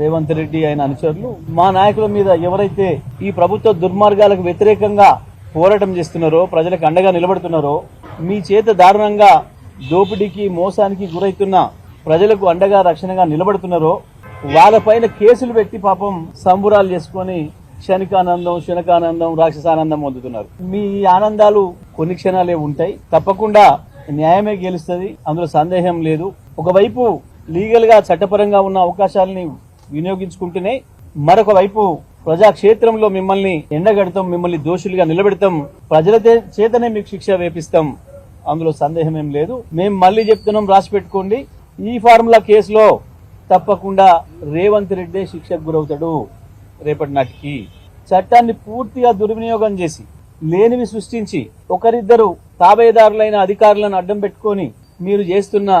రేవంత్ రెడ్డి ఆయన అనుచరులు. మా నాయకుల మీద ఎవరైతే ఈ ప్రభుత్వ దుర్మార్గాలకు వ్యతిరేకంగా పోరాటం చేస్తున్నారో ప్రజలకు అండగా నిలబడుతున్నారో మీ చేత దారుణంగా దోపిడీకి మోసానికి గురైతున్న ప్రజలకు అండగా రక్షణగా నిలబడుతున్నారో వాళ్ళపైన కేసులు పెట్టి పాపం సంబురాలు చేసుకొని క్షణికానందం శనకానందం రాక్షసానందం పొందుతున్నారు మీ ఆనందాలు కొన్ని క్షణాలే ఉంటాయి. తప్పకుండా న్యాయమే గెలుస్తుంది. అందులో సందేహం లేదు. ఒకవైపు లీగల్గా చట్టపరంగా ఉన్న అవకాశాలని వినియోగించుకుంటూనే మరొక వైపు ప్రజాక్షేత్రంలో మిమ్మల్ని ఎండగడతాం మిమ్మల్ని దోషులుగా నిలబెడతాం ప్రజల చేతనే మీకు శిక్ష వేపిస్తాం. అందులో సందేహం ఏం లేదు. మేము మళ్ళీ చెప్తున్నాం రాసి పెట్టుకోండి. ఈ ఫార్ములా కేసులో తప్పకుండా రేవంత్ రెడ్డే శిక్షకు గురవుతాడు రేపటి నాటికి. చట్టాన్ని పూర్తిగా దుర్వినియోగం చేసి లేనివి సృష్టించి ఒకరిద్దరు తాబేదారులైన అధికారులను అడ్డం పెట్టుకొని మీరు చేస్తున్న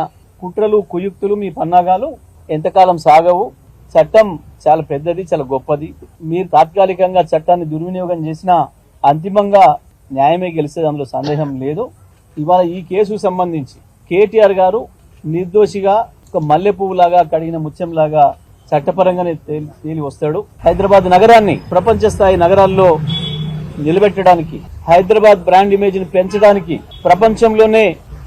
కుట్రలు కుయుక్తులు మీ పన్నాగాలు ఎంతకాలం సాగవు. చట్టం చాలా పెద్దది చాలా గొప్పది. మీరు తాత్కాలికంగా చట్టాన్ని దుర్వినియోగం చేసినా అంతిమంగా న్యాయమే గెలిస్తే అందులో సందేహం లేదు. ఇవాళ ఈ కేసుకు సంబంధించి కేటీఆర్ గారు నిర్దోషిగా ఒక మల్లె పువ్వులాగా కడిగిన ముత్యంలాగా చట్టపరంగానే తేలి తేలి వస్తాడు. హైదరాబాద్ నగరాన్ని ప్రపంచ స్థాయి నగరాల్లో నిలబెట్టడానికి హైదరాబాద్ బ్రాండ్ ఇమేజ్ని పెంచడానికి ప్రపంచంలోనే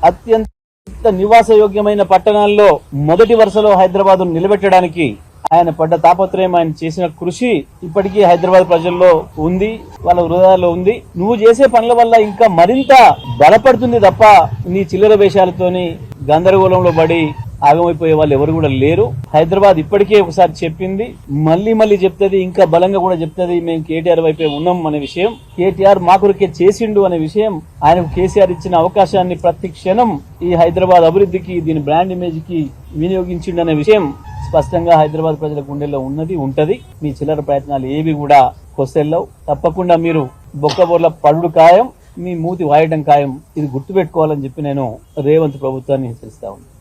అత్యంత నివాసయోగ్యమైన పట్టణాల్లో మొదటి వరుసలో హైదరాబాద్ నిలబెట్టడానికి ఆయన పడ్డ తాపత్రయం ఆయన చేసిన కృషి ఇప్పటికీ హైదరాబాద్ ప్రజల్లో ఉంది వాళ్ళ హృదయాల్లో ఉంది. నువ్వు చేసే పనుల వల్ల ఇంకా మరింత బలపడుతుంది తప్ప నీ చిల్లర వేషాలతోని గందరగోళంలో పడి ఆగమైపోయే వాళ్ళు ఎవరు కూడా లేరు. హైదరాబాద్ ఇప్పటికే ఒకసారి చెప్పింది మళ్ళీ మళ్ళీ చెప్తుంది ఇంకా బలంగా కూడా చెప్తుంది మేము కేటీఆర్ వైపే ఉన్నాం అనే విషయం. కేటీఆర్ మా కొరికే చేసిండు అనే విషయం ఆయనకు కేసీఆర్ ఇచ్చిన అవకాశాన్ని ప్రతి క్షణం ఈ హైదరాబాద్ అభివృద్ధికి దీని బ్రాండ్ ఇమేజ్కి వినియోగించిండు అనే విషయం స్పష్టంగా హైదరాబాద్ ప్రజల గుండెల్లో ఉన్నది ఉంటది. మీ చిల్లర ప్రయత్నాలు ఏవి కూడా కొసెల్లవు తప్పకుండా మీరు బొక్కబోర్ల పడుడు ఖాయం మీ మూతి వాయడం ఖాయం ఇది గుర్తుపెట్టుకోవాలని చెప్పి నేను రేవంత్ ప్రభుత్వాన్ని హెచ్చరిస్తా ఉన్నాను.